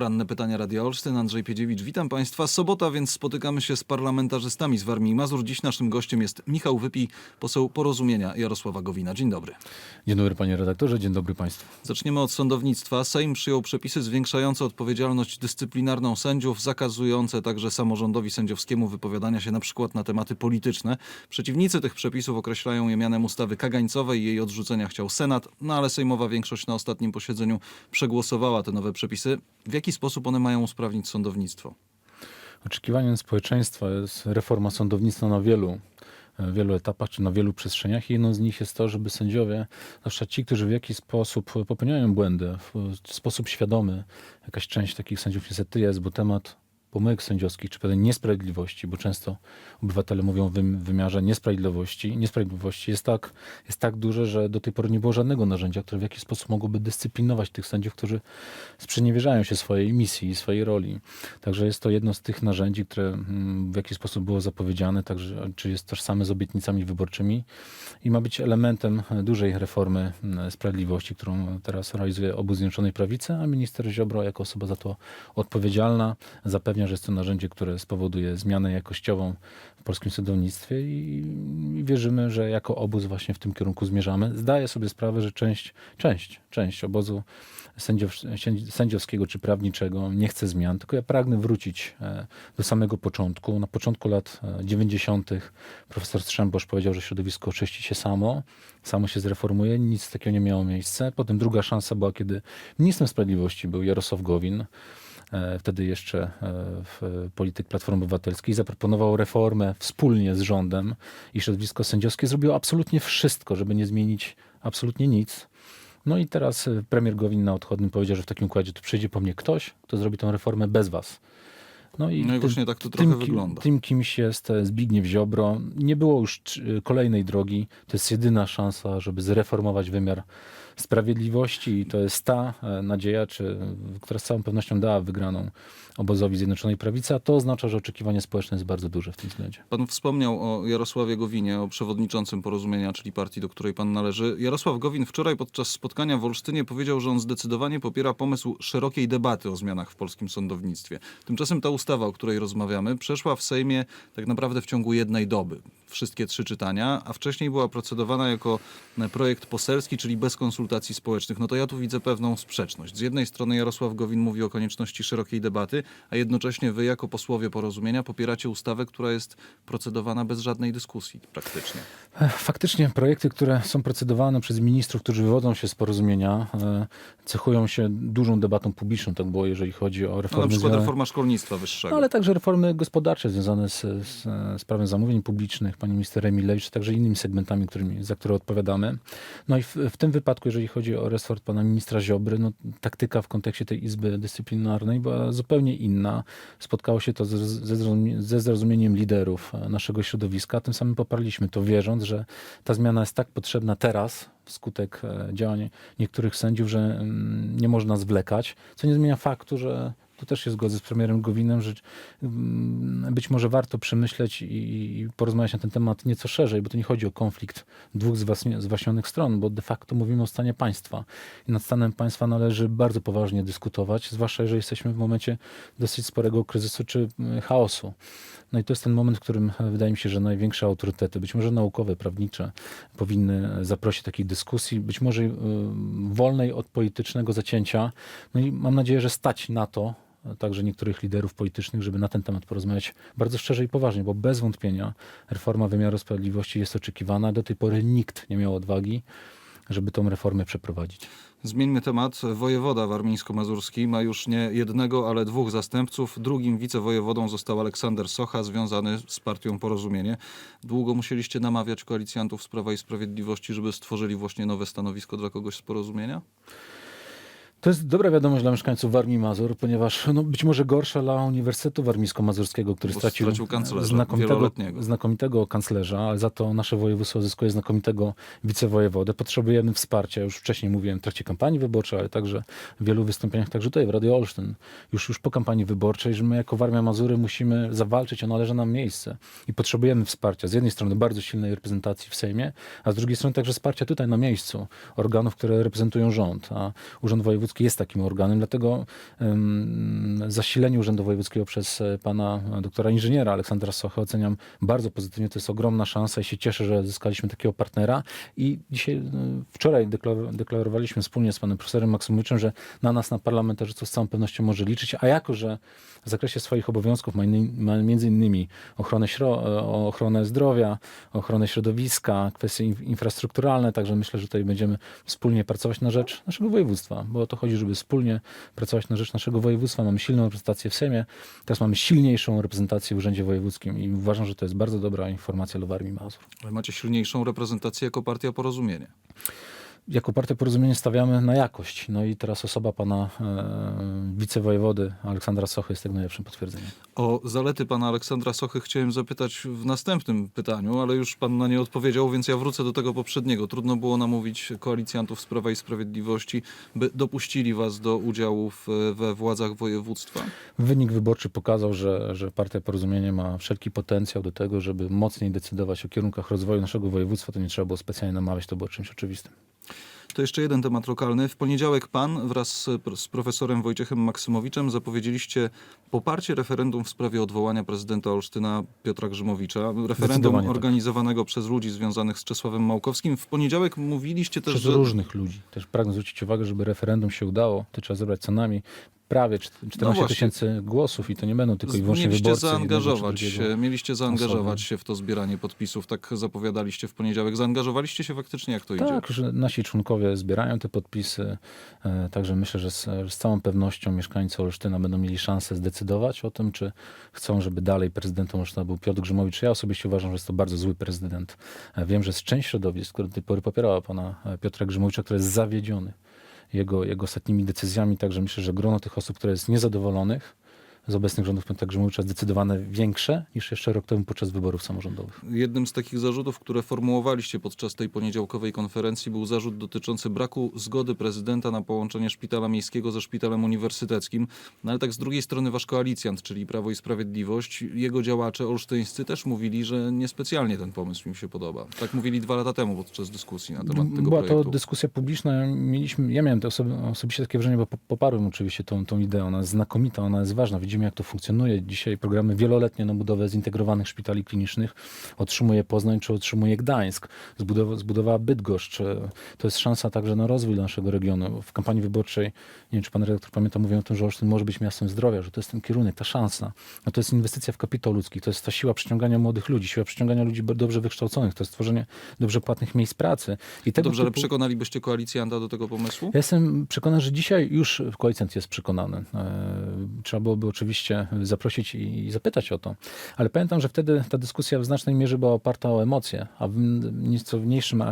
Poranne pytania Radia Olsztyn, Andrzej Piedziewicz. Witam Państwa. Sobota, więc spotykamy się z parlamentarzystami z Warmii i Mazur. Dziś naszym gościem jest Michał Wypij, poseł Porozumienia Jarosława Gowina. Dzień dobry. Dzień dobry panie redaktorze, dzień dobry państwu. Zaczniemy od sądownictwa. Sejm przyjął przepisy zwiększające odpowiedzialność dyscyplinarną sędziów, zakazujące także samorządowi sędziowskiemu wypowiadania się na przykład na tematy polityczne. Przeciwnicy tych przepisów określają je mianem ustawy kagańcowej. Jej odrzucenia chciał Senat, no ale sejmowa większość na ostatnim posiedzeniu przegłosowała te nowe przepisy. W jaki sposób one mają usprawnić sądownictwo? Oczekiwaniem społeczeństwa jest reforma sądownictwa na wielu, e, wielu etapach czy na wielu przestrzeniach. Jedną z nich jest to, żeby sędziowie, zwłaszcza ci, którzy w jakiś sposób popełniają błędy, w sposób świadomy, jakaś część takich sędziów niestety jest, bo temat pomyłek sędziowskich, czy pewnej niesprawiedliwości, bo często obywatele mówią w wym- wymiarze niesprawiedliwości. Niesprawiedliwości jest tak, jest tak duże, że do tej pory nie było żadnego narzędzia, które w jakiś sposób mogłoby dyscyplinować tych sędziów, którzy sprzeniewierzają się swojej misji i swojej roli. Także jest to jedno z tych narzędzi, które mm, w jakiś sposób było zapowiedziane, także, czy jest tożsame z obietnicami wyborczymi i ma być elementem dużej reformy mm, sprawiedliwości, którą teraz realizuje obóz Zjednoczonej Prawicy, a minister Ziobro jako osoba za to odpowiedzialna zapewnia, że jest to narzędzie, które spowoduje zmianę jakościową w polskim sądownictwie i, wierzymy, że jako obóz właśnie w tym kierunku zmierzamy. Zdaję sobie sprawę, że część, część, część obozu sędziow, sędzi- sędziowskiego czy prawniczego nie chce zmian, tylko ja pragnę wrócić e, do samego początku. Na początku lat e, 90. profesor Strzembosz powiedział, że środowisko oczyści się samo, samo się zreformuje, nic takiego nie miało miejsca. Potem druga szansa była, kiedy ministrem sprawiedliwości był Jarosław Gowin, e, wtedy jeszcze e, w polityk Platformy Obywatelskiej, zaproponował reformę wspólnie z rządem i środowisko sędziowskie zrobiło absolutnie wszystko, żeby nie zmienić absolutnie nic. No i teraz e, premier Gowin na odchodnym powiedział, że w takim układzie to przyjdzie po mnie ktoś, kto zrobi tę reformę bez was. No i właśnie tak to trochę tym, wygląda. Tym kimś jest e, Zbigniew Ziobro. Nie było już e, kolejnej drogi. To jest jedyna szansa, żeby zreformować wymiar sprawiedliwości i to jest ta e, nadzieja, czy, która z całą pewnością dała wygraną obozowi Zjednoczonej Prawicy, a to oznacza, że oczekiwanie społeczne jest bardzo duże w tym względzie. Pan wspomniał o Jarosławie Gowinie, o przewodniczącym porozumienia, czyli partii, do której pan należy. Jarosław Gowin wczoraj podczas spotkania w Olsztynie powiedział, że on zdecydowanie popiera pomysł szerokiej debaty o zmianach w polskim sądownictwie. Tymczasem ta ustawa, o której rozmawiamy, przeszła w Sejmie tak naprawdę w ciągu jednej doby. Wszystkie trzy czytania, a wcześniej była procedowana jako e, projekt poselski, czyli bez konsultacji społecznych. No to ja tu widzę pewną sprzeczność. Z jednej strony Jarosław Gowin mówi o konieczności szerokiej debaty, a jednocześnie wy jako posłowie porozumienia popieracie ustawę, która jest procedowana bez żadnej dyskusji praktycznie. E, Faktycznie projekty, które są procedowane przez ministrów, którzy wywodzą się z porozumienia, e, cechują się dużą debatą publiczną. Tak było, jeżeli chodzi o No, reformy na przykład związane- reforma szkolnictwa wyższego. No, ale także reformy gospodarcze związane z, z, z prawem zamówień publicznych, pani minister Emilewicz, także innymi segmentami, którymi, za które odpowiadamy. No i w, w tym wypadku, jeżeli chodzi o resort pana ministra Ziobry, no, taktyka w kontekście tej Izby Dyscyplinarnej była zupełnie inna. Spotkało się to z, ze, zrozumie- ze zrozumieniem liderów e, naszego środowiska. Tym samym poparliśmy to, wierząc, że ta zmiana jest tak potrzebna teraz, wskutek e, działań niektórych sędziów, że mm, nie można zwlekać, co nie zmienia faktu, że tu też się zgodzę z premierem Gowinem, że mm, być może warto przemyśleć i, porozmawiać na ten temat nieco szerzej, bo to nie chodzi o konflikt dwóch zwaśnionych stron, bo de facto mówimy o stanie państwa. I nad stanem państwa należy bardzo poważnie dyskutować, zwłaszcza jeżeli jesteśmy w momencie dosyć sporego kryzysu czy mm, chaosu. No i to jest ten moment, w którym e, wydaje mi się, że największe autorytety, być może naukowe, prawnicze, powinny e, zaprosić takiej dyskusji, być może y, wolnej od politycznego zacięcia. No i mam nadzieję, że stać na to, także niektórych liderów politycznych, żeby na ten temat porozmawiać bardzo szczerze i poważnie, bo bez wątpienia reforma wymiaru sprawiedliwości jest oczekiwana. Do tej pory nikt nie miał odwagi, żeby tą reformę przeprowadzić. Zmieńmy temat. Wojewoda warmińsko-mazurski ma już nie jednego, ale dwóch zastępców. Drugim wicewojewodą został Aleksander Socha, związany z partią Porozumienie. Długo musieliście namawiać koalicjantów z Prawa i Sprawiedliwości, żeby stworzyli właśnie nowe stanowisko dla kogoś z Porozumienia? To jest dobra wiadomość dla mieszkańców Warmii i Mazur, ponieważ no, być może gorsza dla Uniwersytetu Warmińsko-Mazurskiego, który Bo stracił, stracił kanclerza znakomitego, znakomitego kanclerza, ale za to nasze województwo zyskuje znakomitego wicewojewodę. Potrzebujemy wsparcia, już wcześniej mówiłem w trakcie kampanii wyborczej, ale także w wielu wystąpieniach, także tutaj w Radio Olsztyn, już, już po kampanii wyborczej, że my jako Warmia Mazury musimy zawalczyć o należne nam miejsce i potrzebujemy wsparcia. Z jednej strony bardzo silnej reprezentacji w Sejmie, a z drugiej strony także wsparcia tutaj na miejscu organów, które reprezentują rząd, a Urząd Wojewódzki Wojewódzki jest takim organem, dlatego zasilenie Urzędu Wojewódzkiego przez e, pana doktora inżyniera Aleksandra Sochę oceniam bardzo pozytywnie. To jest ogromna szansa i się cieszę, że zyskaliśmy takiego partnera. I dzisiaj, e, wczoraj deklar- deklarowaliśmy wspólnie z panem profesorem Maksymowiczem, że na nas, na parlamentarzystów z całą pewnością może liczyć, a jako, że w zakresie swoich obowiązków ma, ma między innymi ochronę, e, ochronę zdrowia, ochronę środowiska, kwestie in- infrastrukturalne, także myślę, że tutaj będziemy wspólnie pracować na rzecz naszego województwa, bo to żeby wspólnie pracować na rzecz naszego województwa. Mamy silną reprezentację w Sejmie, teraz mamy silniejszą reprezentację w Urzędzie Wojewódzkim i uważam, że to jest bardzo dobra informacja dla Warmii Mazur. Ale Macie silniejszą reprezentację jako partia Porozumienie. Jako Partia Porozumienie stawiamy na jakość. No i teraz osoba pana e, wicewojewody Aleksandra Sochy jest tego najlepszym potwierdzeniem. O zalety pana Aleksandra Sochy chciałem zapytać w następnym pytaniu, ale już pan na nie odpowiedział, więc ja wrócę do tego poprzedniego. Trudno było namówić koalicjantów z Prawa i Sprawiedliwości, by dopuścili was do udziału w, we władzach województwa. Wynik wyborczy pokazał, że, że Partia Porozumienie ma wszelki potencjał do tego, żeby mocniej decydować o kierunkach rozwoju naszego województwa. To nie trzeba było specjalnie namawiać, to było czymś oczywistym. To jeszcze jeden temat lokalny. W poniedziałek pan wraz z, profesorem Wojciechem Maksymowiczem zapowiedzieliście poparcie referendum w sprawie odwołania prezydenta Olsztyna Piotra Grzymowicza. Referendum tak. organizowanego przez ludzi związanych z Czesławem Małkowskim. W poniedziałek mówiliście też, Przez że... różnych ludzi. Też pragnę zwrócić uwagę, żeby referendum się udało, to trzeba zebrać co najmniej prawie czt- 14 No tysięcy głosów i to nie będą tylko i wyłącznie Mieliście wyborcy. zaangażować mieliście zaangażować osoby. się w to zbieranie podpisów. Tak zapowiadaliście w poniedziałek. Zaangażowaliście się faktycznie, jak to idzie? Tak, że nasi członkowie zbierają te podpisy, e, także myślę, że z, z całą pewnością mieszkańcy Olsztyna będą mieli szansę zdecydować o tym, czy chcą, żeby dalej prezydentem Olsztyna był Piotr Grzymowicz. Ja osobiście uważam, że jest to bardzo zły prezydent. E, Wiem, że jest część środowisk, które do tej pory popierała pana e, Piotra Grzymowicza, który jest zawiedziony jego, jego ostatnimi decyzjami, także myślę, że grono tych osób, które jest niezadowolonych z obecnych rządów Piotra Grzymowicza zdecydowane większe niż jeszcze rok temu podczas wyborów samorządowych. Jednym z takich zarzutów, które formułowaliście podczas tej poniedziałkowej konferencji, był zarzut dotyczący braku zgody prezydenta na połączenie szpitala miejskiego ze szpitalem uniwersyteckim. No ale tak z drugiej strony wasz koalicjant, czyli Prawo i Sprawiedliwość, jego działacze olsztyńscy też mówili, że niespecjalnie ten pomysł im się podoba. Tak mówili dwa lata temu podczas dyskusji na temat tego Była projektu. to dyskusja publiczna. Mieliśmy, ja miałem to osobi- osobiście takie wrażenie, bo po- poparłem oczywiście tą, tą ideę. Ona jest znakomita, ona jest ważna. Widzimy, jak to funkcjonuje. Dzisiaj programy wieloletnie na budowę zintegrowanych szpitali klinicznych otrzymuje Poznań czy otrzymuje Gdańsk. Zbudowa, zbudowała Bydgoszcz. E, To jest szansa także na rozwój naszego regionu. W kampanii wyborczej, nie wiem, czy pan redaktor pamięta, mówią o tym, że Olsztyn może być miastem zdrowia, że to jest ten kierunek, ta szansa. No to jest inwestycja w kapitał ludzki, to jest ta siła przyciągania młodych ludzi, siła przyciągania ludzi dobrze wykształconych, to jest tworzenie dobrze płatnych miejsc pracy. I tego Dobrze, ale typu- przekonalibyście koalicjanta do tego pomysłu? ja jestem przekonany, że dzisiaj już koalicjant jest przekonany. Trzeba byłoby oczywiście zaprosić i zapytać o to. Ale pamiętam, że wtedy ta dyskusja w znacznej mierze była oparta o emocje, a w nieco mniejszym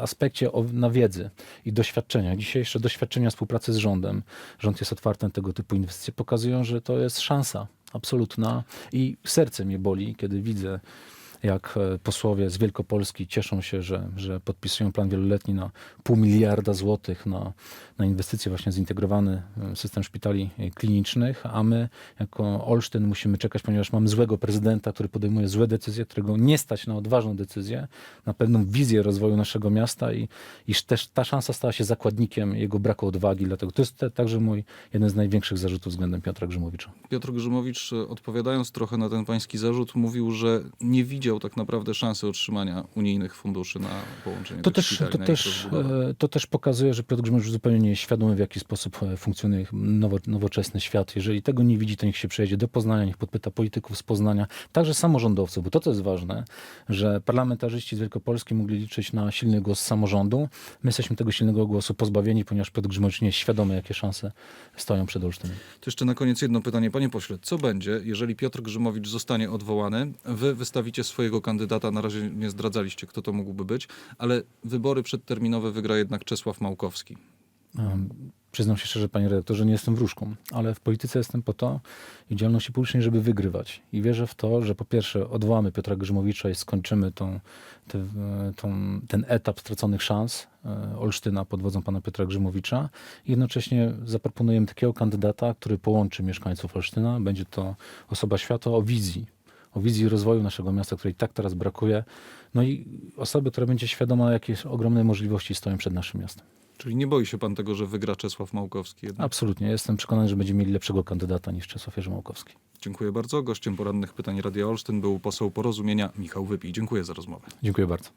aspekcie na wiedzy i doświadczenia. Dzisiejsze doświadczenia współpracy z rządem, rząd jest otwarty na tego typu inwestycje, pokazują, że to jest szansa absolutna i serce mnie boli, kiedy widzę jak e, posłowie z Wielkopolski cieszą się, że, że podpisują plan wieloletni na pół miliarda złotych na, na inwestycje właśnie zintegrowany e, system szpitali e, klinicznych, a my jako Olsztyn musimy czekać, ponieważ mamy złego prezydenta, który podejmuje złe decyzje, którego nie stać na odważną decyzję, na pewną wizję rozwoju naszego miasta i, i też ta szansa stała się zakładnikiem jego braku odwagi. Dlatego to jest te, także mój jeden z największych zarzutów względem Piotra Grzymowicza. Piotr Grzymowicz, odpowiadając trochę na ten pański zarzut, mówił, że nie widział tak naprawdę szansy otrzymania unijnych funduszy na połączenie To też, to, też, e, to też pokazuje, że Piotr Grzymowicz zupełnie nie świadomy, w jaki sposób e, funkcjonuje nowo, nowoczesny świat. Jeżeli tego nie widzi, to niech się przejedzie do Poznania, niech podpyta polityków z Poznania, także samorządowców, bo to, co jest ważne, że parlamentarzyści z Wielkopolski mogli liczyć na silny głos samorządu. My jesteśmy tego silnego głosu pozbawieni, ponieważ Piotr Grzymowicz nie jest świadomy, jakie szanse stoją przed Olsztynem. To jeszcze na koniec jedno pytanie. Panie pośle, co będzie, jeżeli Piotr Grzymowicz zostanie odwołany? Wy wystawicie swojego kandydata, na razie nie zdradzaliście, kto to mógłby być, ale wybory przedterminowe wygra jednak Czesław Małkowski. Przyznam się szczerze, panie redaktorze, nie jestem wróżką, ale w polityce jestem po to i działalności publicznej, żeby wygrywać. I wierzę w to, że po pierwsze odwołamy Piotra Grzymowicza i skończymy tą, te, tą, ten etap straconych szans e, Olsztyna pod wodzą pana Piotra Grzymowicza. I jednocześnie zaproponujemy takiego kandydata, który połączy mieszkańców Olsztyna. Będzie to osoba świata o wizji, o wizji rozwoju naszego miasta, której tak teraz brakuje. No i osoby, która będzie świadoma, jakie ogromne możliwości stoją przed naszym miastem. Czyli nie boi się pan tego, że wygra Czesław Małkowski jednak? Absolutnie. Jestem przekonany, że będziemy mieli lepszego kandydata niż Czesław Jerzy Małkowski. Dziękuję bardzo. Gościem porannych pytań Radia Olsztyn był poseł Porozumienia Michał Wypij. Dziękuję za rozmowę. Dziękuję bardzo.